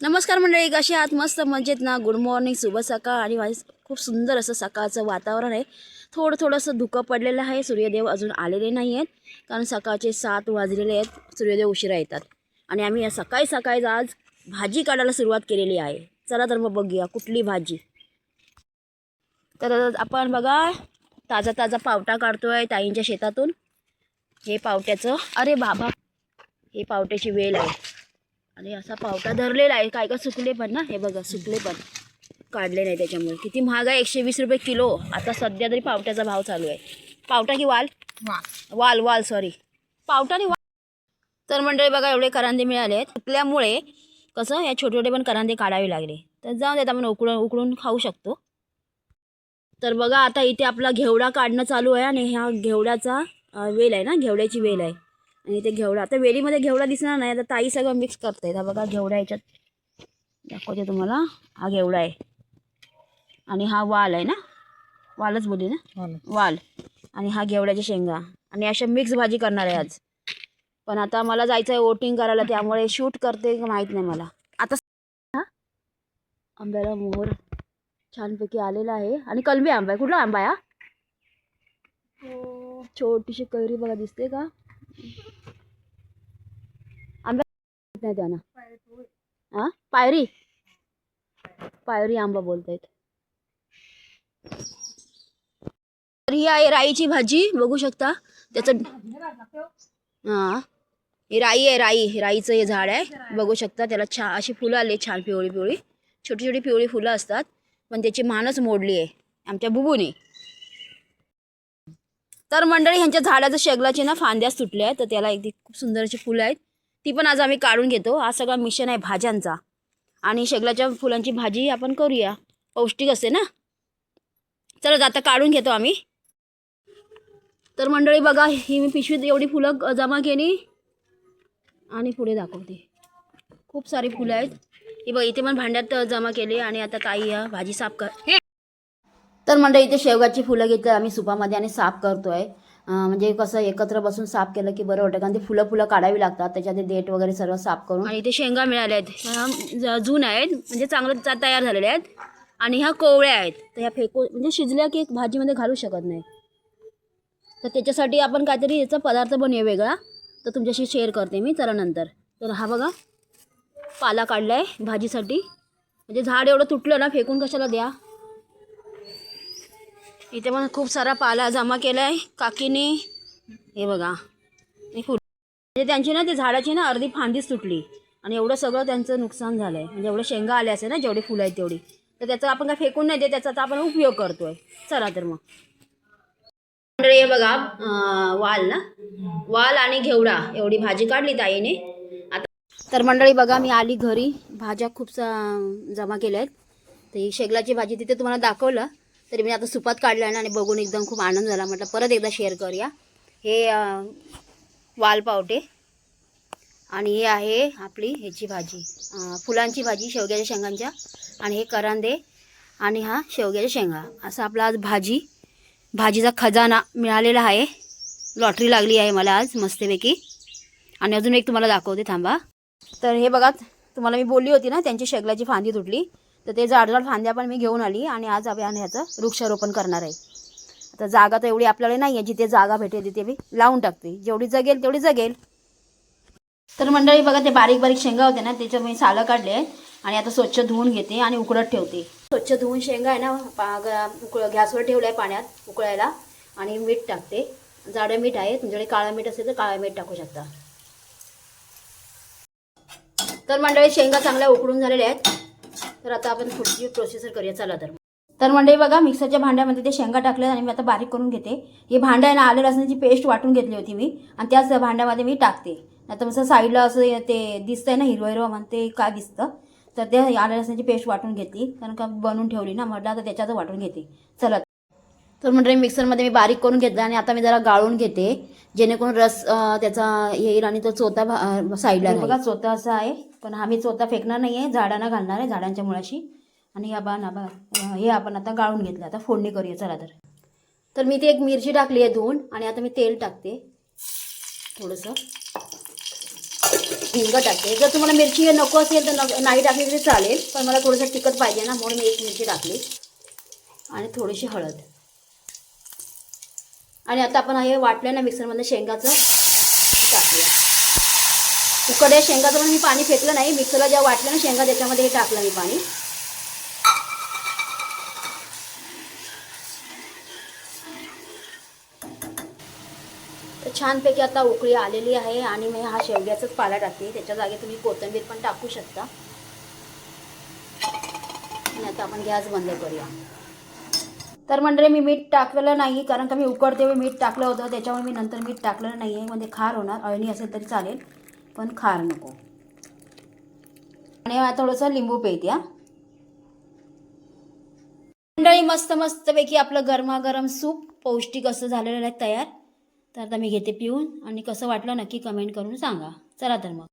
नमस्कार मंडळी कशी आहात? मस्त मजेत ना? गुड मॉर्निंग शुभ सकाळ आणि माझे खूप सुंदर असं सकाळचं वातावरण आहे. थोडं थोडंसं धुकं पडलेलं आहे. सूर्यदेव अजून आलेले नाही आहेत कारण सकाळचे सात वाजलेले आहेत. सूर्यदेव उशिरा येतात. आणि आम्ही या सकाळी सकाळी आज भाजी काढायला सुरुवात केलेली आहे. चला तर मग बघूया कुठली भाजी. तर आपण बघा ताजा ताजा पावटा काढतो आहे ताईंच्या शेतातून. हे पावट्याचं अरे बाबा हे पावट्याची वेल आहे. आणि असा पावटा धरलेला आहे. काय काय सुकले पण ना? हे बघा सुकले पण. काढले नाही त्याच्यामुळे. किती महाग आहे? एकशे वीस रुपये किलो. आता सध्या तरी पावट्याचा भाव चालू आहे. पावटा की वाल? वाल. वाल सॉरी पावटा आणि वाल. तर मंडळी बघा एवढे करांदे मिळाले आहेत सुकल्यामुळे कसं या छोटे छोटे पण करांदे काढावे लागले. तर जाऊन देत आपण उकडून उकडून खाऊ शकतो. तर बघा आता इथे आपला घेवडा काढणं चालू आहे आणि ह्या घेवड्याचा वेल आहे ना? घेवड्याची वेल आहे. आणि ते घेवडा. आता वेलीमध्ये घेवडा दिसणार नाही. आता ताई सगळं मिक्स करते हा बघा घेवडा याच्यात. दाखवते तुम्हाला. हा घेवडा आहे. आणि हा वाल आहे ना? वालच बोलली ना? वाल. आणि हा घेवड्याच्या शेंगा. आणि अशा मिक्स भाजी करणार आहे आज. पण आता मला जायचं आहे वोटिंग करायला. त्यामुळे शूट करते का माहीत नाही मला. आता हा? आंब्याला मोहर छानपैकी आलेला आहे. आणि कलमी आंबा आहे. कुठला आंबा आहे हा. छोटीशी कैरी बघा दिसते का? नाही त्यांना हा पायरी? पायरी आंबा बोलतायत. तर ही आहे राईची भाजी बघू शकता. त्याचं हा. ही राई आहे राई. राईचं हे झाड आहे. बघू शकता त्याला छान अशी फुलं आली छान पिवळी पिवळी. छोटी छोटी पिवळी फुलं असतात. पण त्याची मानच मोडली आहे. आमच्या बुबूने. तर मंडळी ह्यांच्या झाडाच्या शेगलाची ना फांद्या सुटल्या आहेत. तर त्याला एक खूप सुंदर अशी फुलं आहेत. ती पण आज आम्ही काढून घेतो. हा सगळा मिशन आहे भाज्यांचा. आणि शेगलाच्या फुलांची भाजी आपण करूया. पौष्टिक असते ना? चला आता काढून घेतो आम्ही. तर मंडळी बघा ही मी पिशवीत एवढी फुलं जमा केली. आणि पुढे दाखवते. खूप सारी फुलं आहेत. ही बघ इथे पण भांड्यात जमा केली आणि आता ताई या भाजी साफ कर तर मंडळी इथे शेवगाची फुलं घेतली आम्ही सुपामध्ये आणि साफ करतोय. आहे म्हणजे कसं एकत्र बसून साफ केलं की बरं वाटतं. कारण ते फुलं फुलं काढावी लागतात. त्याच्यात देठ वगैरे सर्व साफ करून. आणि इथे शेंगा मिळाल्या आहेत. ज- जून आहेत. म्हणजे चांगलं चा- तयार झालेल्या आहेत. आणि ह्या कोवळ्या आहेत. तर ह्या फेकू म्हणजे शिजल्या की भाजीमध्ये घालू शकत नाही. तर त्याच्यासाठी आपण काहीतरी याचा पदार्थ बनवूया वेगळा. तर तुमच्याशी शेअर करते मी. चला नंतर. तर हा बघा. पाला काढला आहे भाजीसाठी. म्हणजे झाड एवढं तुटलं ना फेकून कशाला द्या? इथे पण खूप सारा पाला जमा केला आहे काकीने. हे बघा. फुल म्हणजे त्यांची ना ते झाडाची ना अर्धी फांदीच तुटली. आणि एवढं सगळं त्यांचं नुकसान झालं आहे म्हणजे एवढं शेंगा आल्या असेल ना जेवढी फुलं आहेत तेवढी. तर त्याचा आपण काय फेकून नाही दे त्याचा आता आपण उपयोग करतोय. चला तर मग. मंडळी हे बघा वाल ना. वाल आणि घेवडा. एवढी भाजी काढली ताईने. आता तर मंडळी बघा मी आली घरी. भाज्या खूप सा- जमा केल्या आहेत तर ही शेगलाची भाजी तिथे तुम्हाला दाखवलं. तरी मी आता सुपात काढलं आहे आणि बघून एकदम खूप आनंद झाला. म्हटलं परत एकदा शेअर करूया. हे वालपावटे आणि हे आहे आपली ह्याची भाजी. फुलांची भाजी शेवग्याच्या शेंगांच्या आणि हे करांदे आणि हा शेवग्याच्या शेंगा. असं आपला आज भाजी भाजीचा खजाना मिळालेला आहे. लॉटरी लागली आहे मला आज मस्तपैकी. आणि अजून एक तुम्हाला दाखवते थांबा. तर हे बघा तुम्हाला मी बोलली होती ना त्यांची शेगलाची फांदी तुटली. तर ते जाडजाड फांद्या पण मी घेऊन आली आणि आज आपण ह्याचं वृक्षारोपण करणार आहे. आता जागा तर एवढी आपल्याला नाही आहे जिथे जागा भेटेल तिथे मी लावून टाकते. जेवढी जगेल तेवढी जगेल. तर मंडळी बघा ते बारीक बारीक शेंगा होते ना त्याच्या मी सालं काढले आहेत आणि आता स्वच्छ धुवून घेते आणि उकडत ठेवते. स्वच्छ धुवून शेंगा आहे ना ग- उकळ गॅसवर ठेवलं आहे पाण्यात उकळायला आणि मीठ टाकते. जाडं मीठ आहे तुमच्याकडे काळं मीठ असेल तर काळं मीठ टाकू शकता. तर मंडळी शेंगा चांगल्या उकडून झालेल्या आहेत. तर आता आपण पुढची प्रोसेसर करूया. चला तर. तर मंडळी बघा मिक्सरच्या भांड्यामध्ये ते शेंगा टाकल्या आणि मी आता बारीक करून घेते. हे भांडं आहे ना आलं लसणाची पेस्ट वाटून घेतली होती मी. आणि त्याच भांड्यामध्ये मी टाकते. आता मस्त साईडला असं ते दिसतंय ना हिरवं हिरवं म्हणते काय दिसतं. तर ते आलं लसणाची पेस्ट वाटून घेतली. कारण का बनवून ठेवली ना म्हटलं आता त्याच्यात वाटून घेते. चला तर म्हणजे मिक्सरमध्ये मी बारीक करून घेतला आणि आता मी जरा गाळून घेते. जेणेकरून रस त्याचा येईल आणि तो चोथा साईडला. बघा चोथा असा आहे. पण हा मी चोथा फेकणार नाही आहे झाडांना घालणार आहे झाडांच्या मुळाशी. आणि या बा ना बा हे आपण आता गाळून घेतलं. आता फोडणी करूया चला तर. तर मी ती एक मिरची टाकली आहे धुवून आणि आता मी तेल टाकते. थोडंसं. हिंग टाकते. जर तुम्हाला मिरची नको असेल तर न- नाही टाकली तरी चालेल पण मला थोडंसं तिखट पाहिजे ना म्हणून मी एक मिरची टाकली. आणि थोडीशी हळद. आणि आता आपण हे वाटलं ना मिक्सरमध्ये शेंगाचं. टाकलं टाकूया. उकडे शेंगाचं पण मी पाणी फेकलं नाही. मिक्सरला जेव्हा वाटलं ना शेंगा त्याच्यामध्ये हे टाकलं मी पाणी. तर छानपैकी आता उकळी आलेली आहे आणि मी हा शेवग्याचाच पाला टाकते. त्याच्या जागी तुम्ही कोथिंबीर पण टाकू शकता. आणि आता आपण गॅस बंद करूया. तर मंडळी मी मीठ टाकलेलं नाही कारण का मी उकडते वेळी मीठ टाकलं होतं त्याच्यामुळे मी नंतर मीठ टाकलेलं नाही आहे म्हणजे खार होणार अळणी असेल तरी चालेल पण खार नको. आणि थोडंसं लिंबू पेत या मंडळी मस्त मस्तपैकी आपलं गरमागरम सूप पौष्टिक असं झालेलं आहे तयार. तर आता मी घेते पिऊन आणि कसं वाटलं नक्की कमेंट करून सांगा. चला तर मग.